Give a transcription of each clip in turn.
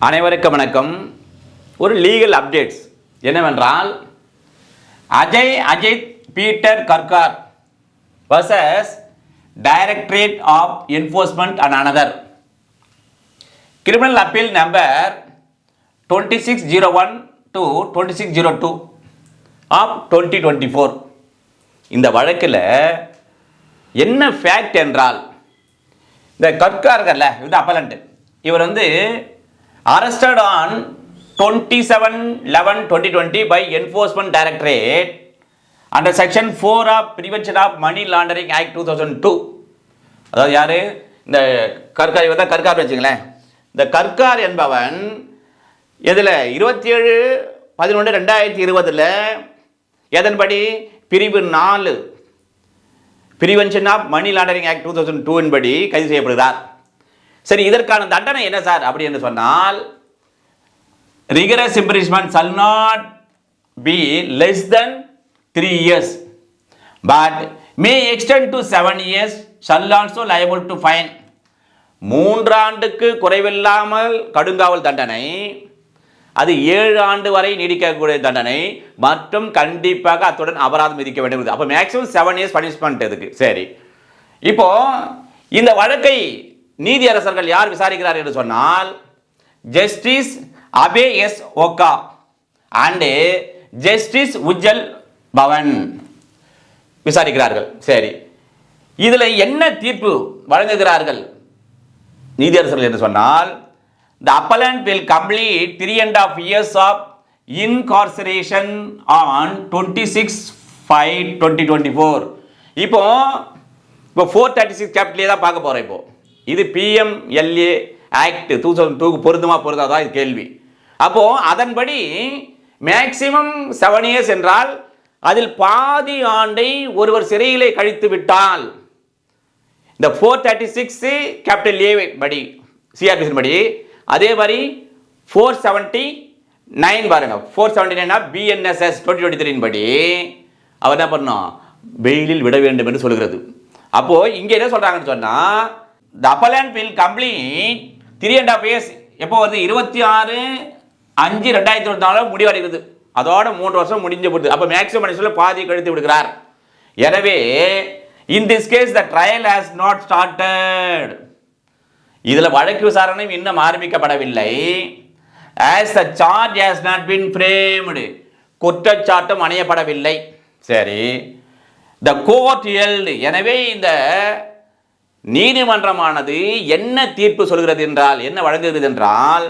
அனைவருக்கும் வணக்கம். ஒரு லீகல் அப்டேட்ஸ் என்னவென்றால் Ajay Ajit Peter Kerkar versus directorate of enforcement and another criminal appeal number twenty six zero one to twenty six zero two of twenty twenty four இந்த வழக்கில் என்ன fact என்றால் இந்த கற்கார்கள்ல இது அப்பலண்ட் இவர் வந்து arrested on twenty seven eleven twenty twenty by enforcement directorate under section four of prevention of money laundering act two thousand two அதாவது யார்? இந்த கற்கார் இவர் தான் கற்கார் வச்சுங்களேன் இந்த கற்கார் என்பவன் இதில் இருபத்தி ஏழு பதினொன்று ரெண்டாயிரத்தி இருபதில் எதன்படி? பிரிவு நாலு. Prevention of money laundering act two thousand டூவின் படி கைது செய்யப்படுகிறார். சரி இதற்கான தண்டனை என்ன சார் அப்படி என்று சொன்னால் rigorous imprisonment shall not be less than three years but may extend to seven years shall also liable to fine மூன்றாண்டுக்கு குறைவில்லாமல் கடுங்காவல் தண்டனை அது ஏழு ஆண்டு வரை நீடிக்கக்கூடிய தண்டனை மற்றும் கண்டிப்பாக அத்துடன் அபராதம் விதிக்க வேண்டும் அப்போ மேக்ஸிமம் செவன் இயர்ஸ் பனிஷ்மெண்ட் இதுக்கு. சரி. இப்போ இந்த வழக்கை நீதியரசர்கள் யார் விசாரிக்கிறார் என்று சொன்னால் justice Abhay S Oka and justice Ujjal Bhuyan விசாரிக்கிறார்கள். சரி. இதில் என்ன தீர்ப்பு வழங்குகிறார்கள் நீதியரசர்கள் என்று சொன்னால் the appellant will complete three and a half years of incarceration on 26 5 2024 இப்போ இப்போ ஃபோர் தேர்ட்டி சிக்ஸ் கேபிட்டலே தான் பார்க்க போகிறோம் இப்போது இது பிஎம்எல்ஏ ஆக்ட் டூ தௌசண்ட் டூக்கு பொருந்துமா பொருந்தாதா? இது கேள்வி. அப்போ அதன்படி மேக்சிமம் செவன் இயர்ஸ் என்றால் அதில் பாதி ஆண்டை ஒருவர் சிறையிலே கழித்து விட்டால். இந்த four thirty six capital A படி சிஆர்பிசின் படி அதே மாதிரி ஃபோர் செவன்ட்டி நைன் பாருங்க ஃபோர் செவன்ட்டி நைனா பிஎன்எஸ்எஸ் டுவெண்ட்டி டுவெண்ட்டி த்ரீன் படி அவர் என்ன பண்ணோம் வெயிலில் விட வேண்டும் என்று சொல்கிறது. அப்போது இங்கே என்ன சொல்கிறாங்கன்னு சொன்னால் the appellant will complete three and half years எப்போ வருது? இருபத்தி ஆறு அஞ்சு ரெண்டாயிரத்தி இருபத்தி நாலு முடிவடைகிறது. அதோட மூன்று வருஷம் முடிஞ்சு போடுது அப்போ மேக்ஸிமம் மனுஷன் பாதி கழித்து விடுகிறார். எனவே in this case the trial has not started இதில் வழக்கு விசாரணை இன்னும் ஆரம்பிக்கப்படவில்லை. As the charge has not been framed குற்றச்சாட்டும் அணையப்படவில்லை. சரி. த கோர்ட் எல்டு எனவே இந்த நீதிமன்றமானது என்ன தீர்ப்பு சொல்கிறது என்றால் என்ன வழங்குகிறது என்றால்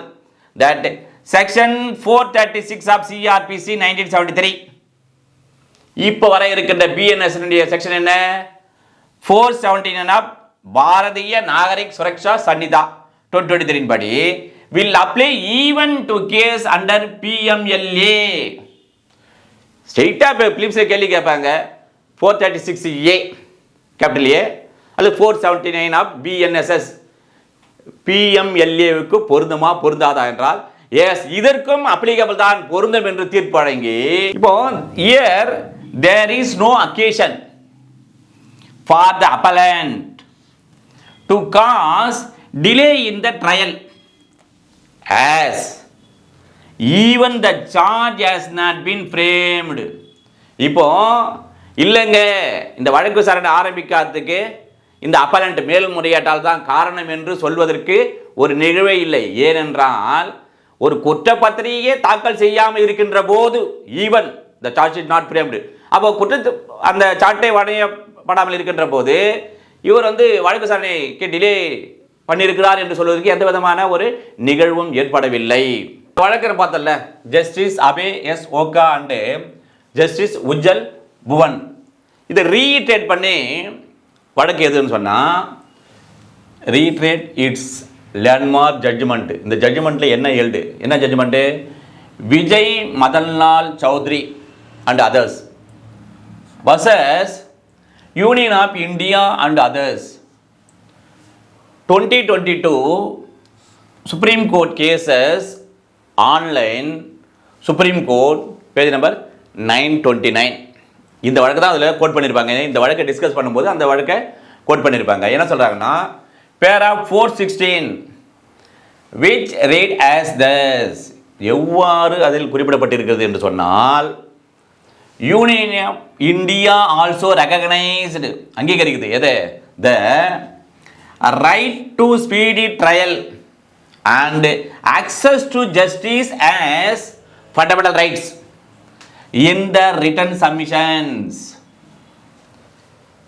that section four thirty six of CRPC nineteen seventy three இப்போ வர இருக்கின்ற பிஎன்எஸ் செக்ஷன் என்ன? Four seventy nine of Bharatiya Nagarik Suraksha Sanhita twenty twenty த்ரீன் படி will apply even to case under PMLA ஸ்ட்ரெயிட்டாக இப்போ பிலிப்ஸை கேள்வி கேட்பாங்க. Four thirty six A capital A அது four seventy nine of BNSS பிஎம்எல்ஏவுக்கு பொருந்துமா பொருந்தாதா என்றால் எஸ் இதற்கும் அப்ளிகபிள் தான் பொருந்தும் என்று தீர்ப்பு வழங்கி இப்போ here there is no occasion for the appellant to cause delay in the trial as even the charge has not been framed இப்போ இல்லைங்க இந்த வழக்கு விசாரணை ஆரம்பிக்காததுக்கு இந்த அப்பலண்ட் மேல்முறையீட்டால் தான் காரணம் என்று சொல்வதற்கு ஒரு நிகழ்வே இல்லை. ஏனென்றால் ஒரு குற்றப்பத்திரிகையே தாக்கல் செய்யாமல் இருக்கின்ற போது even the charge is not framed அப்போ குற்ற அந்த சாட்டை வணையப்படாமல் இருக்கின்ற போது இவர் வந்து வழக்கு விசாரணைக்கு டிலே பண்ணியிருக்கிறார் என்று சொல்வதற்கு எந்த விதமான ஒரு நிகழ்வும் ஏற்படவில்லை. வழக்கர் பார்த்தல justice Abhay S Oka and justice Ujjal Bhuyan இதை ரீட்ரேட் பண்ணி வழக்கு எதுன்னு சொன்னால் ரீட்ரேட் இட்ஸ் லேண்ட்மார்க் ஜட்ஜ்மெண்ட் இந்த ஜட்ஜ்மெண்ட்டில் என்ன எழுது? என்ன judgment Vijay Madanlal Choudhary and others versus Union of India and others twenty twenty two Supreme Court cases online Supreme Court page number nine twenty nine இந்த வழக்கு தான் அதில் கோட் பண்ணியிருப்பாங்க இந்த வழக்கை டிஸ்கஸ் பண்ணும்போது அந்த வழக்கை கோட் பண்ணியிருப்பாங்க என்ன சொல்கிறாங்கன்னா para four sixteen which read as thus எவ்வாறு அதில் குறிப்பிடப்பட்டிருக்கிறது என்று சொன்னால் Union of India also recognized அங்கீகரிக்குது. எது? The right to speedy trial and access to justice as fundamental rights in the written submissions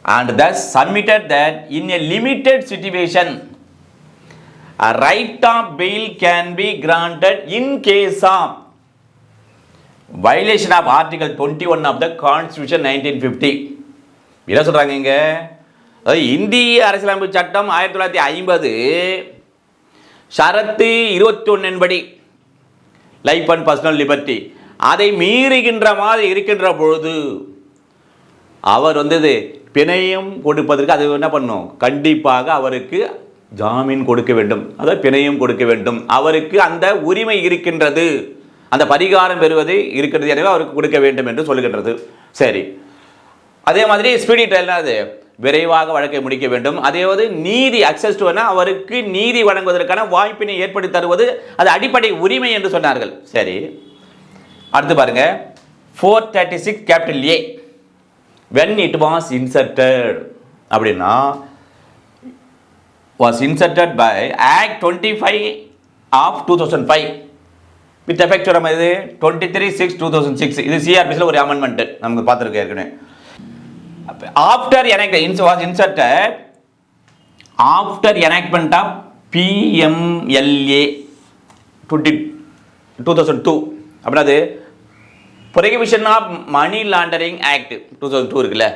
and thus submitted that in a limited situation a right of bail can be granted in case of violation of article 21 of the constitution 1950 என்ன சொல்றாங்க இங்க அதாவது இந்திய அரசியலமைப்பு சட்டம் ஆயிரத்தி தொள்ளாயிரத்தி ஐம்பது ஷரத்து இருபத்தி படி லைஃப் அண்ட் பர்சனல் லிபர்ட்டி அதை மீறுகின்ற மாதிரி இருக்கின்ற பொழுது அவர் வந்தது பிணையம் கொடுப்பதற்கு அது என்ன பண்ணும்? கண்டிப்பாக அவருக்கு ஜாமீன் கொடுக்க வேண்டும். அதாவது பிணையும் கொடுக்க வேண்டும். அவருக்கு அந்த உரிமை இருக்கின்றது. அந்த பரிகாரம் பெறுவது இருக்கிறது எனவே அவருக்கு கொடுக்க வேண்டும் என்று சொல்லுகின்றது சரி. அதே மாதிரி ஸ்பீடி ட்ரையல்னா அது? விரைவாக வழக்கை முடிக்க வேண்டும். அதேவது நீதி அக்சஸ் டு அவருக்கு நீதி வழங்குவதற்கான வாய்ப்பினை ஏற்படுத்தி தருவது அது அடிப்படை உரிமை என்று சொன்னார்கள். சரி. அடுத்து பாருங்க. Four thirty six capital A when it was inserted அப்படின்னா was inserted by act twenty five of two thousand five with effect வரும் இது twenty three six two thousand six இது சிஆர்பிஸில் ஒரு அமெண்ட்மெண்ட் நமக்கு பார்த்துருக்கோம் ஏற்கனவே. ஆஃப்டர் எனக்கு இன்ஸ் was inserted after enactment of PMLA twenty two thousand two அப்படின்னா அது prohibition of money laundering act two thousand two இருக்குல்ல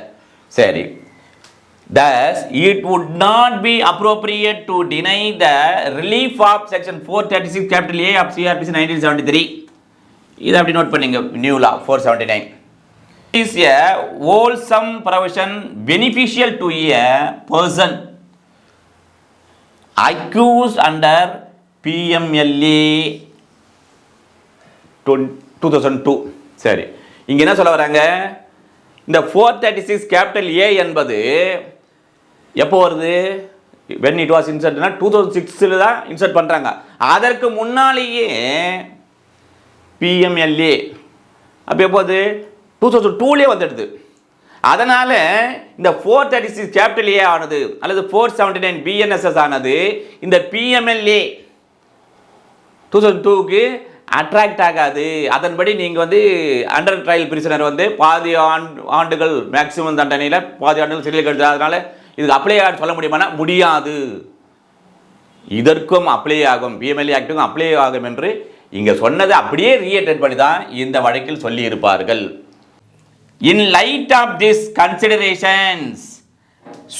சரி thus it would not be appropriate to deny the relief of section four thirty six capital A of CRPC nineteen seventy three இதை அப்படி note பண்ணிங்க new law four seventy nine is a wholesome provision beneficial to a person accused under PMLA twenty two thousand two சரி. இங்கே என்ன சொல்ல வராங்க? இந்த four thirty six capital A என்பது எப்போ வருது? வென் இட் வாஸ் இன்சர்ட்னா டூ தௌசண்ட் சிக்ஸில் தான் இன்சர்ட் பண்ணுறாங்க அதற்கு முன்னாலேயே பிஎம்எல்ஏ அப்போ எப்போது டூ தௌசண்ட் டூலேயே வந்துடுது. அதனால் இந்த four thirty six capital A ஆனது அல்லது ஃபோர் செவன்டி நைன் பிஎன்எஸ்எஸ் ஆனது இந்த பிஎம்எல்ஏ டூ தௌசண்ட் டூக்கு அட்ராக்ட் ஆகாது. அதன்படி நீங்கள் வந்து அண்டர் ட்ரையல் பிரிசனர் வந்து பாதி ஆண்டு ஆண்டுகள் மேக்சிமம் தண்டனையில் பாதி ஆண்டுகள் சிறையில் கழிச்சு அதனால் இதுக்கு அப்ளை ஆக சொல்ல முடியுமானா முடியாது. இதற்கும் அப்ளை ஆகும். பிஎம்எல்ஏ ஆக்டுக்கும் அப்ளை ஆகும் என்று இங்கே சொன்னதை அப்படியே ரீஏட்டட் பண்ணி தான் இந்த வழக்கில் சொல்லியிருப்பார்கள். In light of this considerations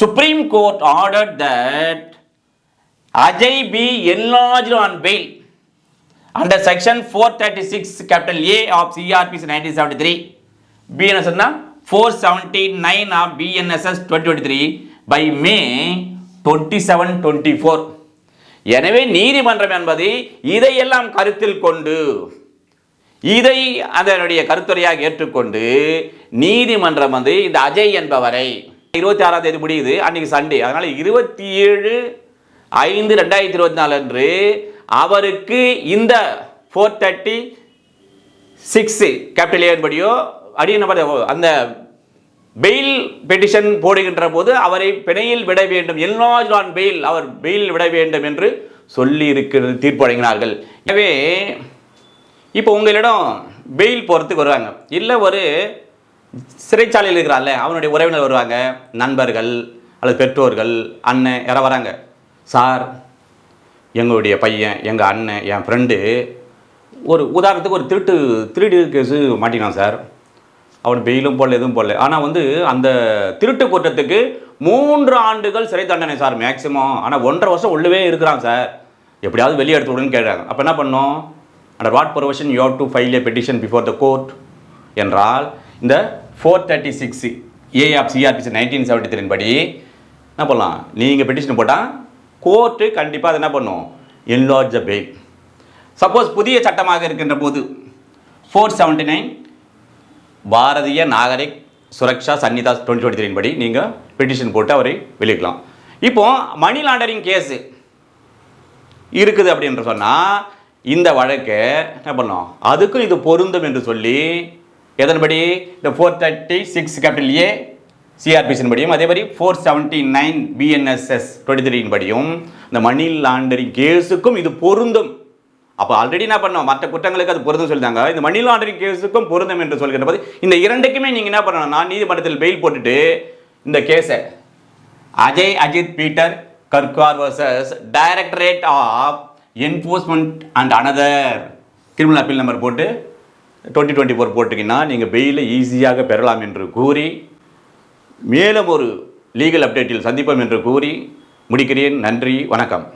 Supreme Court order that Ajay be enlarged on bail under section 436 capital A of CRPC 1973 of BNSS சொன்னா 479 of BNSS 2023 by May 27 24 எனவே நீதிமன்றம் என்பது இதையெல்லாம் கருத்தில் கொண்டு இதை அதனுடைய கருத்துரையாக ஏற்றுக்கொண்டு நீதிமன்றம் வந்து இந்த அஜய் என்பவரை இருபத்தி ஆறாம் தேதி முடியுது அன்னைக்கு சண்டே அதனால இருபத்தி ஏழு ஐந்து ரெண்டாயிரத்தி இருபத்தி நாலு அன்று அவருக்கு இந்த ஃபோர் தேர்ட்டி சிக்ஸு கேபிட்டல் ஏன்படியோ அடி நம்பர் அந்த பெயில் பெட்டிஷன் போடுகின்ற போது அவரை பிணையில் விட வேண்டும். என்லாஜ் ஆன் பெயில் அவர் பெயில் விட வேண்டும் என்று சொல்லி இருக்கிறது தீர்ப்பு வழங்கினார்கள் எனவே இப்போ உங்களிடம் பெயில் போகிறதுக்கு வருவாங்க. இல்லை ஒரு சிறைச்சாலையில் இருக்கிறான்ல அவனுடைய உறவினர் வருவாங்க நண்பர்கள் அல்லது பெற்றோர்கள் அண்ணன் யாராவது வராங்க. சார் எங்களுடைய பையன் எங்கள் அண்ணன் என் ஃப்ரெண்டு ஒரு உதாரணத்துக்கு ஒரு திருட்டு திருடு கேஸு மாட்டினான் சார் அவன் பெயிலும் போடல எதுவும் போடல. ஆனால் வந்து அந்த திருட்டு குற்றத்துக்கு மூன்று ஆண்டுகள் சிறை தண்டனை சார் மேக்ஸிமம் ஆனால் ஒன்றரை வருஷம் உள்ளவே இருக்கிறான் சார் எப்படியாவது வெளியே எடுத்து விடுன்னு கேட்குறாங்க அப்போ என்ன பண்ணோம்? Under what provision you to file a petition before the court என்றால் இந்த four thirty six A of CRPC nineteen seventy த்ரீன் படி என்ன பண்ணலாம்? நீங்கள் பெட்டிஷன் போட்டால் கோர்ட்டு கண்டிப்பாக அது என்ன பண்ணும்? என்லார்ஜ் த பெயில் சப்போஸ் புதிய சட்டமாக இருக்கின்ற போது four seventy nine Bharatiya Nagarik Suraksha Sanhita twenty twenty த்ரீன் படி நீங்கள் பெட்டிஷன் போட்டு அவரை வெளியிடலாம். இப்போ மணி லாண்டரிங் கேஸு இருக்குது அப்படின்னு சொன்னால் இந்த வழக்கு என்ன பண்ணோம்? அதுக்கும் இது பொருந்தும் என்று சொல்லி எதன்படி? இந்த four thirty six capital A சிஆர்பிசின் படியும் அதே மாதிரி four seventy nine BNSS twenty த்ரீயின் படியும். இந்த மணி லாண்டரிங் கேஸுக்கும் இது பொருந்தும். அப்போ ஆல்ரெடி என்ன பண்ணோம்? மற்ற குற்றங்களுக்கு அது பொருந்தும் சொல்லிட்டாங்க. இந்த மணி லாண்டரிங் கேஸுக்கும் பொருந்தும் என்று சொல்கிற போது இந்த இரண்டுக்குமே நீங்கள் என்ன பண்ணணும்? நான் நீதிமன்றத்தில் பெயில் போட்டுட்டு இந்த கேஸை Ajay Ajit Peter Kerkar versus directorate of enforcement and another criminal appeal number போட்டு டுவெண்ட்டி டுவெண்ட்டி ஃபோர் போட்டிங்கன்னா நீங்கள் பெயிலை ஈஸியாக பெறலாம் என்று கூறி மேலும் ஒரு லீகல் அப்டேட்டில் சந்திப்போம் என்று கூறி முடிக்கிறேன். நன்றி வணக்கம்.